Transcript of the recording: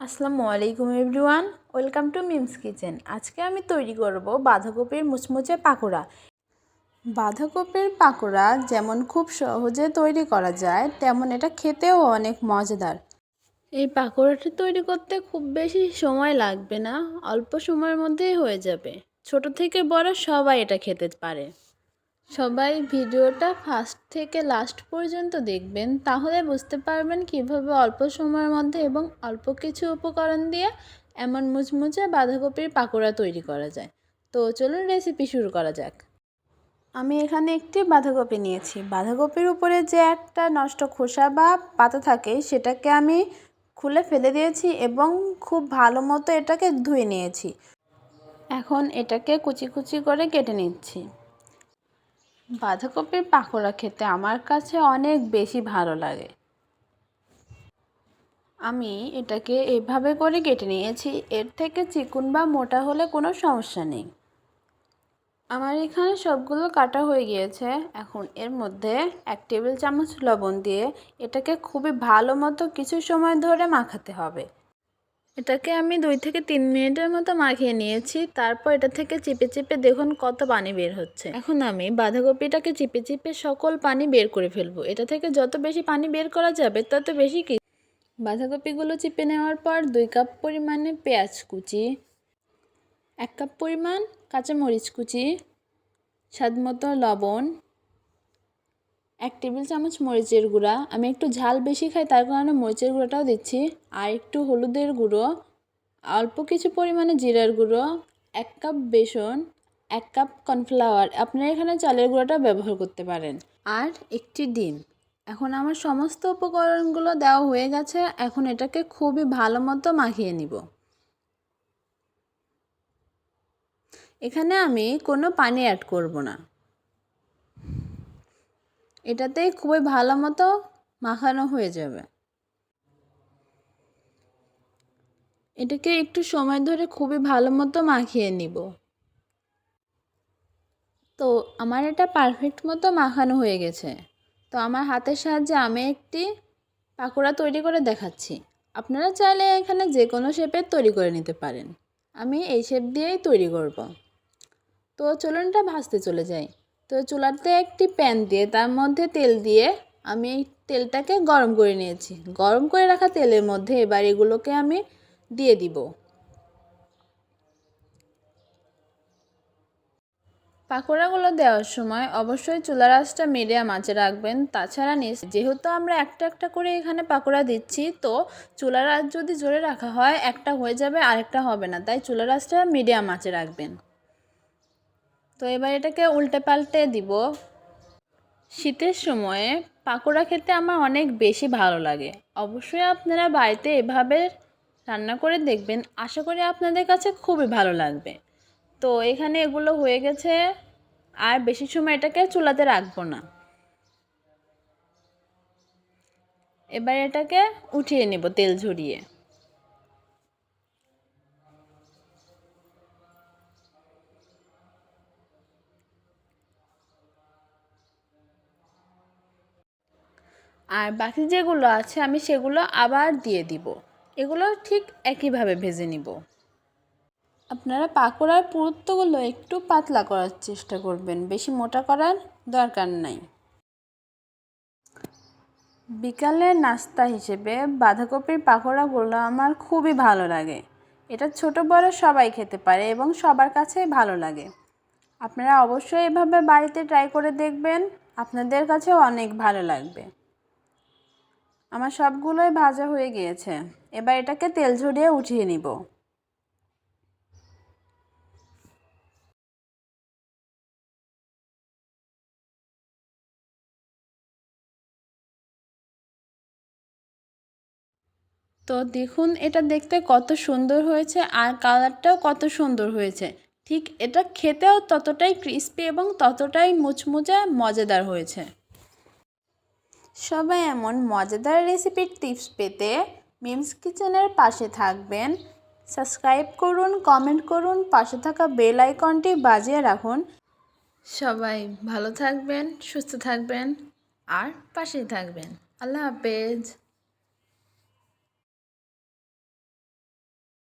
আসসালামু আলাইকুম everyone, welcome to Mim's kitchen. আজকে আমি তৈরি করব বাঁধাকপির মুচমুচে পাকোড়া। বাঁধাকপির পাকোড়া যেমন খুব সহজে তৈরি করা যায়, তেমন এটা খেতেও অনেক মজাদার। এই পাকোড়াটি তৈরি করতে খুব বেশি সময় লাগবে না, অল্প সময়ের মধ্যেই হয়ে যাবে। ছোট থেকে বড় সবাই এটা খেতে পারে। সবাই ভিডিওটা ফার্স্ট থেকে লাস্ট পর্যন্ত দেখবেন, তাহলে বুঝতে পারবেন কীভাবে অল্প সময়ের মধ্যে এবং অল্প কিছু উপকরণ দিয়ে এমন মুচমুচে বাঁধাকপির পাকোড়া তৈরি করা যায়। তো চলুন রেসিপি শুরু করা যাক। আমি এখানে একটি বাঁধাকপি নিয়েছি। বাঁধাকপির উপরে যে একটা নষ্ট খোসা বা পাতা থাকে, সেটাকে আমি খুলে ফেলে দিয়েছি এবং খুব ভালো মতো এটাকে ধুয়ে নিয়েছি। এখন এটাকে কুচি কুচি করে কেটে নিচ্ছি। বাঁধাকপির পাকোড়া খেতে আমার কাছে অনেক বেশি ভালো লাগে। আমি এটাকে এভাবে করে কেটে নিয়েছি, এর থেকে চিকুন বা মোটা হলে কোনো সমস্যা নেই। আমার এখানে সবগুলো কাটা হয়ে গিয়েছে। এখন এর মধ্যে এক টেবিল চামচ লবণ দিয়ে এটাকে খুবই ভালো মতো কিছু সময় ধরে মাখাতে হবে। এটাকে আমি দুই থেকে তিন মিনিটের মতো মাখিয়ে নিয়েছি। তারপর এটা থেকে চিপে চিপে দেখুন কত পানি বের হচ্ছে। এখন আমি বাঁধাকপিটাকে চিপে চিপে সকল পানি বের করে ফেলব। এটা থেকে যত বেশি পানি বের করা যাবে, তত বেশি কি? বাঁধাকপিগুলো চিপে নেওয়ার পর দুই কাপ পরিমাণে পেঁয়াজ কুচি, এক কাপ পরিমাণ কাঁচামরিচ কুচি স্বাদ মতো লবণ এক টেবিল চামচ মরিচের গুঁড়া। আমি একটু ঝাল বেশি খাই, তার কারণে মরিচের গুঁড়োটাও দিচ্ছি। আর একটু হলুদের গুঁড়ো, অল্প কিছু পরিমাণে জিরার গুঁড়ো, এক কাপ বেসন, এক কাপ কর্নফ্লাওয়ার। আপনারা এখানে চালের গুঁড়োটা ব্যবহার করতে পারেন। আর একটি ডিম। এখন আমার সমস্ত উপকরণগুলো দেওয়া হয়ে গেছে। এখন এটাকে খুবই ভালো মতো মাখিয়ে নিব। এখানে আমি কোনো পানি অ্যাড করব না। এটাতে খুবই ভালো মতো মাখানো হয়ে যাবে। এটাকে একটু সময় ধরে খুবই ভালো মতো মাখিয়ে নিব। তো আমার এটা পারফেক্ট মতো মাখানো হয়ে গেছে। তো আমার হাতের সাহায্যে আমি একটি পাকোড়া তৈরি করে দেখাচ্ছি। আপনারা চাইলে এখানে যে কোনো শেপের তৈরি করে নিতে পারেন। আমি এই শেপ দিয়েই তৈরি করব। তো চলুন এটা ভাজতে চলে যাই। তো চুলাতে একটি প্যান দিয়ে তার মধ্যে তেল দিয়ে আমি এই তেলটাকে গরম করে নিয়েছি। গরম করে রাখা তেলের মধ্যে এবার এগুলোকে আমি দিয়ে দিব। পাকোড়াগুলো দেওয়ার সময় অবশ্যই চুলার আঁচটা মিডিয়াম আঁচে রাখবেন। তাছাড়া নিচ যেহেতু আমরা একটা একটা করে এখানে পাকোড়া দিচ্ছি, তো চুলার আঁচ যদি জোরে রাখা হয়, একটা হয়ে যাবে আরেকটা হবে না। তাই চুলার আঁচটা মিডিয়াম আঁচে রাখবেন। তো এবার এটাকে উল্টে পাল্টে দিব। শীতের সময়ে পাকোড়া খেতে আমার অনেক বেশি ভালো লাগে। অবশ্যই আপনারা বাড়িতে এভাবে রান্না করে দেখবেন। আশা করি আপনাদের কাছে খুবই ভালো লাগবে। তো এখানে এগুলো হয়ে গেছে। আর বেশি সময় এটাকে চুলাতে রাখব না। এবার এটাকে উঠিয়ে নেব তেল ঝরিয়ে। আর বাকি যেগুলো আছে আমি সেগুলো আবার দিয়ে দিব। এগুলো ঠিক একইভাবে ভেজে নিব। আপনারা পাকোড়ার পুরুত্বগুলো একটু পাতলা করার চেষ্টা করবেন, বেশি মোটা করার দরকার নাই। বিকালের নাস্তা হিসেবে বাঁধাকপির পাকোড়াগুলো আমার খুবই ভালো লাগে। এটা ছোট, বড় সবাই খেতে পারে এবং সবার কাছেই ভালো লাগে। আপনারা অবশ্যই এভাবে বাড়িতে ট্রাই করে দেখবেন, আপনাদের কাছেও অনেক ভালো লাগবে। আমার সবগুলোই ভাজা হয়ে গিয়েছে। এবার এটাকে তেল ঝরিয়ে উঠিয়ে নিব। তো দেখুন, এটা দেখতে কত সুন্দর হয়েছে আর কালারটাও কত সুন্দর হয়েছে। ঠিক এটা খেতেও ততটাই ক্রিস্পি এবং ততটাই মুচমুচে মজাদার হয়েছে। সবাই এমন মজাদার রেসিপির টিপস পেতে মিমস কিচেনের পাশে থাকবেন। সাবস্ক্রাইব করুন, কমেন্ট করুন, পাশে থাকা বেল আইকনটি বাজিয়ে রাখুন। সবাই ভালো থাকবেন, সুস্থ থাকবেন আর পাশেই থাকবেন। আল্লাহ হাফেজ।